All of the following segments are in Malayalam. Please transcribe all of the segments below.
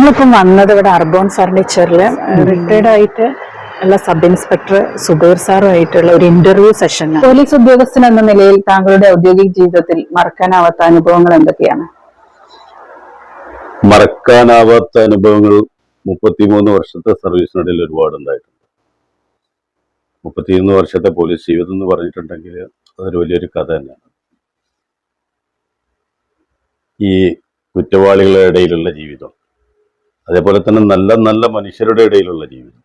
നമ്മളിപ്പം വന്നത് ഇവിടെ അർബോൺ ഫർണിച്ചറിൽ റിട്ടയർഡ് ആയിട്ട് ഉള്ള സബ് ഇൻസ്പെക്ടർ സുബീർ സാറുമായിട്ടുള്ള ഒരു ഇന്റർവ്യൂ സെഷൻ പോലീസ് ഉദ്യോഗസ്ഥൻ എന്ന നിലയിൽ താങ്കളുടെ ഔദ്യോഗിക ജീവിതത്തിൽ മറക്കാനാവാത്ത അനുഭവങ്ങൾ എന്തൊക്കെയാണ്? മറക്കാനാവാത്ത അനുഭവങ്ങൾ മുപ്പത്തിമൂന്ന് വർഷത്തെ സർവീസിനിടയിൽ ഒരുപാട് ഉണ്ടായിട്ടുണ്ട്. മുപ്പത്തിമൂന്ന് വർഷത്തെ പോലീസ് ജീവിതം എന്ന് പറഞ്ഞിട്ടുണ്ടെങ്കിൽ അതൊരു വലിയൊരു കഥ തന്നെയാണ്. ഈ കുറ്റവാളികളുടെ ഇടയിലുള്ള ജീവിതം. അതേപോലെ തന്നെ നല്ല നല്ല മനുഷ്യരുടെ ഇടയിലുള്ള ജീവിതം.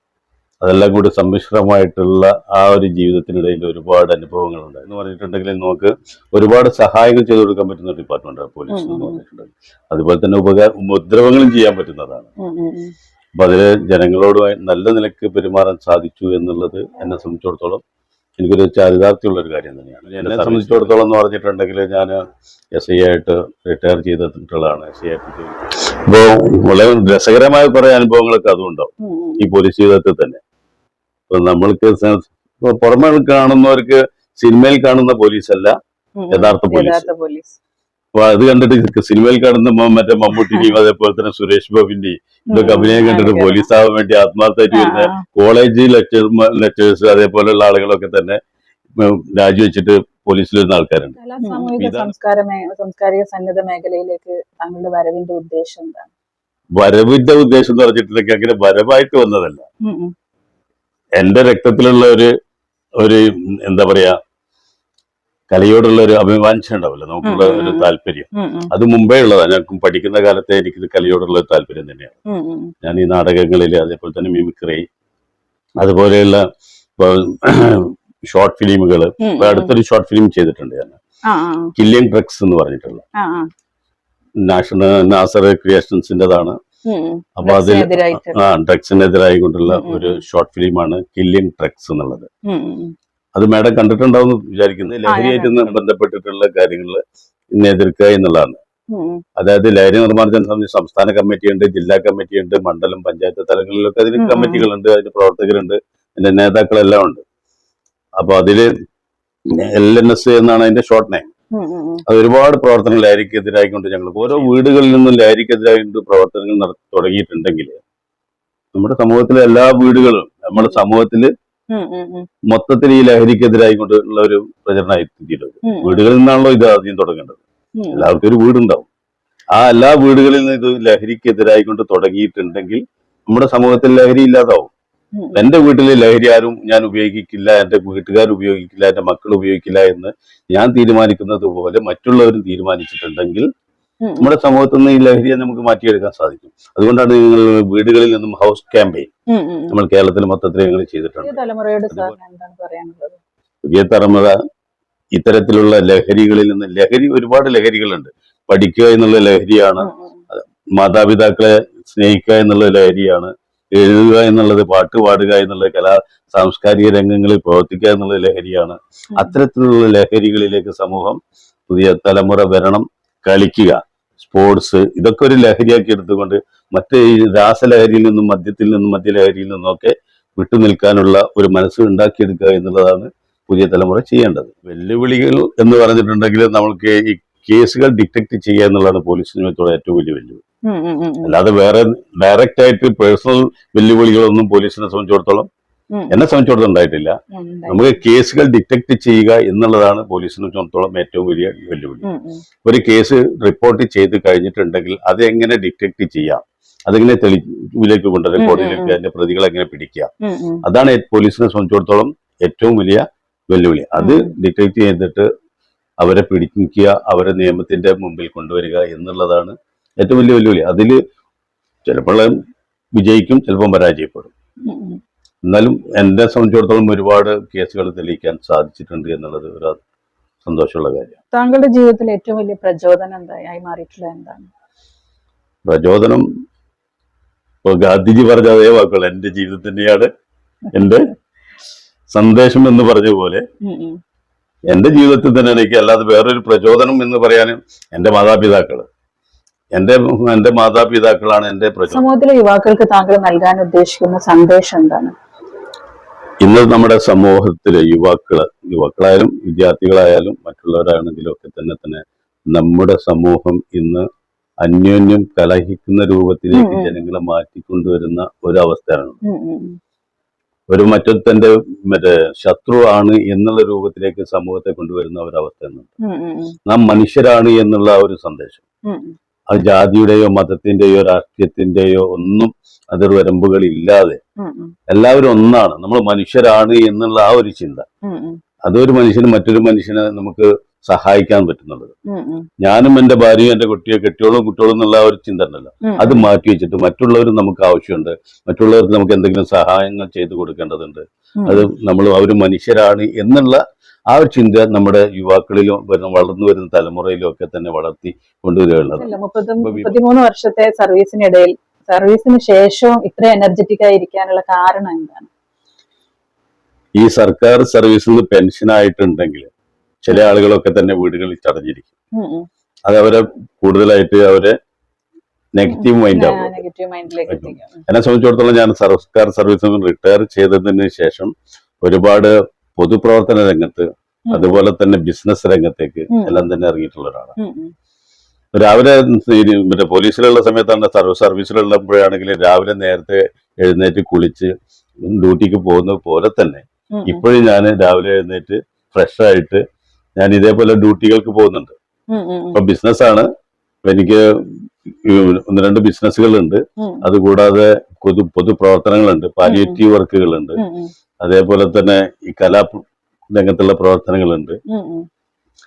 അതെല്ലാം കൂടി സമ്മിശ്രമായിട്ടുള്ള ആ ഒരു ജീവിതത്തിനിടയിൽ ഒരുപാട് അനുഭവങ്ങൾ ഉണ്ട്. എന്ന് പറഞ്ഞിട്ടുണ്ടെങ്കിൽ നമുക്ക് ഒരുപാട് സഹായങ്ങൾ ചെയ്തു കൊടുക്കാൻ പറ്റുന്ന ഡിപ്പാർട്ട്മെന്റ് പോലീസ് എന്ന് പറഞ്ഞിട്ടുണ്ട് അതുപോലെ തന്നെ ഉപകാര ഉപദ്രവങ്ങളും ചെയ്യാൻ പറ്റുന്നതാണ്. അപ്പൊ അതിൽ ജനങ്ങളോട് നല്ല നിലയ്ക്ക് പെരുമാറാൻ സാധിച്ചു എന്നുള്ളത് എന്നെ സംബന്ധിച്ചിടത്തോളം എനിക്കൊരു ചാരിതാർത്ഥ്യമുള്ള ഒരു കാര്യം തന്നെയാണ്. എന്നെ സംബന്ധിച്ചിടത്തോളം എന്ന് പറഞ്ഞിട്ടുണ്ടെങ്കിൽ ഞാൻ എസ് ഐ ആയിട്ട് റിട്ടയർ ചെയ്തിട്ടുള്ളതാണ് എസ് ഐ ആയിട്ട് അപ്പോൾ വളരെ രസകരമായ കുറെ അനുഭവങ്ങളൊക്കെ അതുണ്ടാവും. ഈ പോലീസ് ജീവിതത്തിൽ തന്നെ. അപ്പൊ നമ്മൾക്ക് പുറമെ കാണുന്നവർക്ക് സിനിമയിൽ കാണുന്ന പോലീസ് അല്ല യഥാർത്ഥ പോലീസ് അപ്പൊ അത് കണ്ടിട്ട് സിനിമയിൽ കാണുന്ന മറ്റേ മമ്മൂട്ടിന്റെയും അതേപോലെ തന്നെ സുരേഷ് ബാബിന്റെയും ഇതൊക്കെ അഭിനയം കണ്ടിട്ട് പോലീസ് ആവാൻ വേണ്ടി ആത്മാർത്ഥമായിട്ട് വരുന്ന കോളേജ് ലെക്ചർ ലെക്ചേഴ്സ് അതേപോലെയുള്ള ആളുകളൊക്കെ തന്നെ രാജിവെച്ചിട്ട് പോലീസിൽ വരുന്ന ആൾക്കാരുണ്ട്. കലാ സാമൂഹിക സംസ്കാര സാംസ്കാരിക സന്നദ്ധ മേഖലയിലേക്ക് താങ്കളുടെ വരവിന്റെ ഉദ്ദേശം എന്താണ്? വരവിന്റെ ഉദ്ദേശം എന്ന് പറഞ്ഞിട്ടുണ്ടെങ്കിൽ അങ്ങനെ വരവായിട്ട് വന്നതല്ല. എന്റെ രക്തത്തിലുള്ള ഒരു ഒരു എന്താ പറയാ കലയോടുള്ള ഒരു അഭിമാനിച്ച ഉണ്ടാവില്ല നമുക്കുള്ള ഒരു. താല്പര്യം. അത് മുമ്പേ ഉള്ളതാണ് ഞാൻ പഠിക്കുന്ന കാലത്തെ എനിക്ക് കലയോടുള്ള ഒരു താല്പര്യം തന്നെയാണ്. ഞാൻ ഈ നാടകങ്ങളിൽ അതേപോലെ തന്നെ മിമിക്രി അതുപോലെയുള്ള ഷോർട്ട് ഫിലിമുകൾ അടുത്തൊരു ഷോർട്ട് ഫിലിം ചെയ്തിട്ടുണ്ട് ഞാൻ. കില്ലിയൻ ഡ്രഗ്സ് എന്ന് പറഞ്ഞിട്ടുള്ള. നാഷണൽ നാസർ ക്രിയേഷൻസിന്റെതാണ്. അപ്പൊ അതിൽ ആ ഡ്രഗ്സിനെതിരായി കൊണ്ടുള്ള ഒരു ഷോർട്ട് ഫിലിമാണ് കില്ലിംഗ് ഡ്രഗ്സ് എന്നുള്ളത്. അത് മാഡം കണ്ടിട്ടുണ്ടാവും എന്ന് വിചാരിക്കുന്നു. ലഹരിയായിട്ട് ബന്ധപ്പെട്ടിട്ടുള്ള കാര്യങ്ങൾ ഇന്ന് എതിർക്കുക എന്നുള്ളതാണ്. അതായത് ലഹരി നിർമ്മാർജന സമിതി സംസ്ഥാന കമ്മിറ്റിയുണ്ട് ജില്ലാ കമ്മിറ്റിയുണ്ട് മണ്ഡലം പഞ്ചായത്ത് തലങ്ങളിലൊക്കെ അതിന്. കമ്മിറ്റികളുണ്ട് അതിന് പ്രവർത്തകരുണ്ട് അതിന്റെ നേതാക്കളെല്ലാം ഉണ്ട്. അപ്പൊ അതിൽ എൽ എൻ എസ് എന്നാണ് അതിന്റെ ഷോർട്ട് നെയിം അത് ഒരുപാട് പ്രവർത്തനങ്ങൾ ലഹരിക്കെതിരായിക്കൊണ്ട് ഞങ്ങൾ ഓരോ വീടുകളിൽ നിന്നും ലഹരിക്കെതിരായിട്ട് പ്രവർത്തനങ്ങൾ നടത്തി തുടങ്ങിയിട്ടുണ്ടെങ്കിൽ നമ്മുടെ സമൂഹത്തിലെ എല്ലാ വീടുകളും നമ്മുടെ സമൂഹത്തിൽ മൊത്തത്തിൽ ഈ ലഹരിക്കെതിരായിക്കൊണ്ടുള്ള ഒരു പ്രചരണമായി വീടുകളിൽ നിന്നാണല്ലോ ഇത് ആദ്യം തുടങ്ങേണ്ടത്. എല്ലാവർക്കും ഒരു വീടുണ്ടാവും. ആ എല്ലാ വീടുകളിൽ നിന്ന് ഇത് ലഹരിക്കെതിരായിക്കൊണ്ട് തുടങ്ങിയിട്ടുണ്ടെങ്കിൽ നമ്മുടെ സമൂഹത്തിൽ ലഹരി ഇല്ലാതാവും. എന്റെ വീട്ടിൽ ലഹരി ആരും ഞാൻ ഉപയോഗിക്കില്ല എന്റെ വീട്ടുകാർ ഉപയോഗിക്കില്ല എന്റെ മക്കൾ ഉപയോഗിക്കില്ല എന്ന് ഞാൻ തീരുമാനിക്കുന്നത് പോലെ മറ്റുള്ളവരും തീരുമാനിച്ചിട്ടുണ്ടെങ്കിൽ നമ്മുടെ സമൂഹത്തിൽ നിന്ന് ഈ ലഹരിയെ നമുക്ക് മാറ്റിയെടുക്കാൻ സാധിക്കും. അതുകൊണ്ടാണ് നിങ്ങൾ വീടുകളിൽ നിന്നും ഹൗസ് ക്യാമ്പയിൻ നമ്മൾ കേരളത്തിൽ മൊത്തത്തിൽ ഞങ്ങൾ ചെയ്തിട്ടുണ്ട്. പുതിയ തലമുറ ഇത്തരത്തിലുള്ള ലഹരികളിൽ നിന്ന് ലഹരി ഒരുപാട് ലഹരികളുണ്ട്. പഠിക്കുക എന്നുള്ള ലഹരിയാണ് മാതാപിതാക്കളെ സ്നേഹിക്കുക എന്നുള്ള ലഹരിയാണ് എഴുതുക എന്നുള്ളത് പാട്ട് പാടുക എന്നുള്ള കലാ സാംസ്കാരിക രംഗങ്ങളിൽ പ്രവർത്തിക്കുക എന്നുള്ള ലഹരിയാണ്. അത്തരത്തിലുള്ള ലഹരികളിലേക്ക് സമൂഹം പുതിയ തലമുറ വരണം. കളിക്കുക സ്പോർട്സ് ഇതൊക്കെ ഒരു ലഹരിയാക്കി എടുത്തുകൊണ്ട് മറ്റേ ഈ രാസലഹരിയിൽ നിന്നും മദ്യത്തിൽ നിന്നും മദ്യലഹരിയിൽ നിന്നൊക്കെ വിട്ടുനിൽക്കാനുള്ള ഒരു മനസ്സ് ഉണ്ടാക്കിയെടുക്കുക എന്നുള്ളതാണ് പുതിയ തലമുറ ചെയ്യേണ്ടത്. വെല്ലുവിളികൾ എന്ന് പറഞ്ഞിട്ടുണ്ടെങ്കിൽ നമുക്ക് ഈ കേസുകൾ ഡിറ്റക്ട് ചെയ്യുക എന്നുള്ളതാണ് പോലീസ് നിയമത്തോടെ ഏറ്റവും വലിയ വെല്ലുവിളി. അല്ലാതെ വേറെ ഡയറക്റ്റ് ആയിട്ട് പേഴ്സണൽ വെല്ലുവിളികളൊന്നും പോലീസിനെ സംബന്ധിച്ചിടത്തോളം എന്നെ സംബന്ധിച്ചിടത്തോളം ഉണ്ടായിട്ടില്ല. നമുക്ക് കേസുകൾ ഡിറ്റക്ട് ചെയ്യുക എന്നുള്ളതാണ് പോലീസിനെ സംബന്ധിച്ചിടത്തോളം ഏറ്റവും വലിയ വെല്ലുവിളി. ഒരു കേസ് റിപ്പോർട്ട് ചെയ്ത് കഴിഞ്ഞിട്ടുണ്ടെങ്കിൽ അത് എങ്ങനെ ഡിറ്റക്ട് ചെയ്യാം? അതെങ്ങനെ തെളിവിലേക്ക് കൊണ്ടുവരാം? കോടതിയിലേക്ക് അതിന്റെ പ്രതികളെ എങ്ങനെ പിടിക്കുക അതാണ് പോലീസിനെ സംബന്ധിച്ചിടത്തോളം ഏറ്റവും വലിയ വെല്ലുവിളി. അത് ഡിറ്റക്ട് ചെയ്തിട്ട് അവരെ പിടിക്കുക അവരെ നിയമത്തിന്റെ മുമ്പിൽ കൊണ്ടുവരിക എന്നുള്ളതാണ് ഏറ്റവും വലിയ വെല്ലുവിളി. അതിൽ ചിലപ്പോൾ വിജയിക്കും ചിലപ്പം പരാജയപ്പെടും. എന്നാലും എന്നെ സംബന്ധിച്ചിടത്തോളം ഒരുപാട് കേസുകൾ തെളിയിക്കാൻ സാധിച്ചിട്ടുണ്ട് എന്നുള്ളത് ഒരു സന്തോഷമുള്ള കാര്യം. താങ്കളുടെ ജീവിതത്തിൽ ഏറ്റവും വലിയ പ്രചോദനം എന്തായി മാറിയിട്ടുള്ള എന്താണ്? പ്രചോദനം ഇപ്പൊ ഗാന്ധിജി പറഞ്ഞ അതേ വാക്കുകൾ എന്റെ ജീവിതത്തിന്റെയാണ് എന്റെ സന്ദേശം എന്ന് പറഞ്ഞ പോലെ എന്റെ ജീവിതത്തിൽ തന്നെ എനിക്ക് അല്ലാതെ വേറൊരു പ്രചോദനം എന്ന് പറയാനും എന്റെ മാതാപിതാക്കൾ എന്റെ എന്റെ മാതാപിതാക്കളാണ് എന്റെ പ്രചോദനം സമൂഹത്തിലെ യുവാക്കൾക്ക് താങ്കൾ നൽകാൻ ഉദ്ദേശിക്കുന്ന സന്ദേശം എന്താണ്? ഇന്ന് നമ്മുടെ സമൂഹത്തിലെ യുവാക്കൾ യുവാക്കളായാലും വിദ്യാർത്ഥികളായാലും മറ്റുള്ളവരാണെങ്കിലും ഒക്കെ തന്നെ തന്നെ നമ്മുടെ സമൂഹം ഇന്ന് അന്യോന്യം കലഹിക്കുന്ന രൂപത്തിലേക്ക്. ജനങ്ങളെ മാറ്റിക്കൊണ്ടുവരുന്ന ഒരു അവസ്ഥയാണ് ഉം, ഉം, ഉം. ഒരു മറ്റൊരുത്തന്റെ മറ്റേ ശത്രു ആണ് എന്നുള്ള രൂപത്തിലേക്ക് സമൂഹത്തെ കൊണ്ടുവരുന്ന ഒരു അവസ്ഥയാണ് ഉം, ഉം, ഉം. നാം മനുഷ്യരാണ് എന്നുള്ള ഒരു സന്ദേശം. അത് ജാതിയുടെയോ മതത്തിന്റെയോ രാഷ്ട്രീയത്തിന്റെയോ ഒന്നും ഉം. എല്ലാവരും ഒന്നാണ്. നമ്മൾ മനുഷ്യരാണ് എന്നുള്ള ആ ഒരു ചിന്ത. അതൊരു മനുഷ്യന് മറ്റൊരു മനുഷ്യനെ നമുക്ക് സഹായിക്കാൻ പറ്റുന്നുള്ളത്. ഞാനും എന്റെ ഭാര്യയും എന്റെ കുട്ടിയെ കെട്ടിയോളും കുട്ടിയോളും എന്നുള്ള ആ ഒരു ചിന്ത ഉണ്ടല്ലോ. അത് മാറ്റി വെച്ചിട്ട് മറ്റുള്ളവർ നമുക്ക് ആവശ്യമുണ്ട്. മറ്റുള്ളവർക്ക് നമുക്ക് എന്തെങ്കിലും സഹായങ്ങൾ ചെയ്തു കൊടുക്കേണ്ടതുണ്ട്. അത് നമ്മൾ അവർ മനുഷ്യരാണ് എന്നുള്ള ആ ഒരു ചിന്ത നമ്മുടെ യുവാക്കളിലും വരുന്ന വളർന്നു വരുന്ന തലമുറയിലും ഒക്കെ തന്നെ വളർത്തി കൊണ്ടുവരികയുള്ളത്. വർഷത്തെ സർവീസിനിടയിൽ സർവീസിന് ശേഷവും ഇത്ര എനർജറ്റിക് ആയിരിക്കാനുള്ള കാരണം എന്താണ്? ഈ സർക്കാർ സർവീസിൽ നിന്ന് പെൻഷൻ ആയിട്ടുണ്ടെങ്കിൽ ചില ആളുകളൊക്കെ തന്നെ വീടുകളിൽ ചടഞ്ഞിരിക്കും. അത് അവരെ കൂടുതലായിട്ട് അവരെ നെഗറ്റീവ് മൈൻഡ് ആവും എന്നെ സംബന്ധിച്ചിടത്തോളം ഞാൻ സർക്കാർ സർവീസിൽ നിന്ന് റിട്ടയർ ചെയ്തതിന് ശേഷം ഒരുപാട് പൊതുപ്രവർത്തന രംഗത്ത് അതുപോലെ തന്നെ ബിസിനസ് രംഗത്തേക്ക് എല്ലാം തന്നെ ഇറങ്ങിയിട്ടുള്ള ഒരാളാണ്. രാവിലെ മറ്റേ പോലീസിലുള്ള സമയത്താണ് സർവീസ് സർവീസിലുള്ളപ്പോഴാണെങ്കിൽ രാവിലെ നേരത്തെ എഴുന്നേറ്റ് കുളിച്ച് ഡ്യൂട്ടിക്ക് പോകുന്ന പോലെ തന്നെ. ഇപ്പോഴും ഞാൻ രാവിലെ എഴുന്നേറ്റ് ഫ്രഷ് ആയിട്ട് ഞാൻ ഇതേപോലെ ഡ്യൂട്ടികൾക്ക് പോകുന്നുണ്ട്. അപ്പൊ ബിസിനസ് ആണ്. ബിസിനസ്സാണ് എനിക്ക് ഒന്ന് രണ്ട് ബിസിനസ്സുകളുണ്ട് അതുകൂടാതെ പൊതു പൊതുപ്രവർത്തനങ്ങളുണ്ട്. പാലിയേറ്റീവ് വർക്കുകളുണ്ട്. അതേപോലെ തന്നെ ഈ കലാ രംഗത്തുള്ള പ്രവർത്തനങ്ങളുണ്ട്.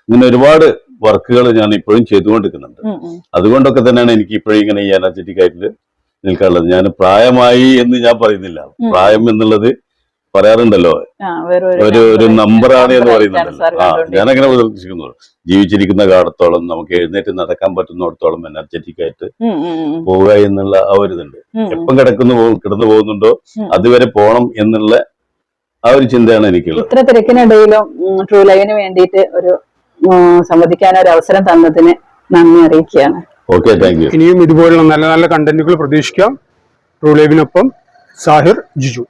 ഇങ്ങനെ ഒരുപാട് വർക്കുകൾ ഞാൻ ഇപ്പോഴും ചെയ്തുകൊണ്ടിരിക്കുന്നുണ്ട്. അതുകൊണ്ടൊക്കെ തന്നെയാണ് എനിക്ക് ഇപ്പോഴും ഇങ്ങനെ ഈ എനർജറ്റിക് ആയിട്ട് നിൽക്കാനുള്ളത്. ഞാൻ പ്രായമായി എന്ന് ഞാൻ പറയുന്നില്ല. പ്രായം എന്നുള്ളത് പറയാറുണ്ടല്ലോ. ഒരു ഒരു നമ്പറാണ് എന്ന് പറയുന്നുണ്ടല്ലോ. ആ ഞാനങ്ങനെ ഉദ്ദേശിക്കുന്നു ജീവിച്ചിരിക്കുന്ന കാലത്തോളം നമുക്ക് എഴുന്നേറ്റ് നടക്കാൻ പറ്റുന്നിടത്തോളം എനർജറ്റിക് ആയിട്ട് പോവുക എന്നുള്ള ആ ഒരു ഇതുണ്ട്. എപ്പം കിടക്കുന്നു കിടന്നു പോകുന്നുണ്ടോ അതുവരെ പോണം എന്നുള്ള ആ ഒരു ചിന്തയാണ് എനിക്കുള്ളത്. ഇത്ര തിരക്കിനിടയിലും ട്രൂ ലൈവിന് വേണ്ടിയിട്ട് ഒരു സംവദിക്കാൻ ഒരു അവസരം തന്നതിന് നന്ദി അറിയിക്കുകയാണ്. ഓക്കെ താങ്ക് യു ഇനിയും ഇതുപോലുള്ള നല്ല നല്ല കണ്ടന്റുകൾ പ്രതീക്ഷിക്കാം. ട്രൂ ലൈവിനൊപ്പം സാഹിർ ജിജു.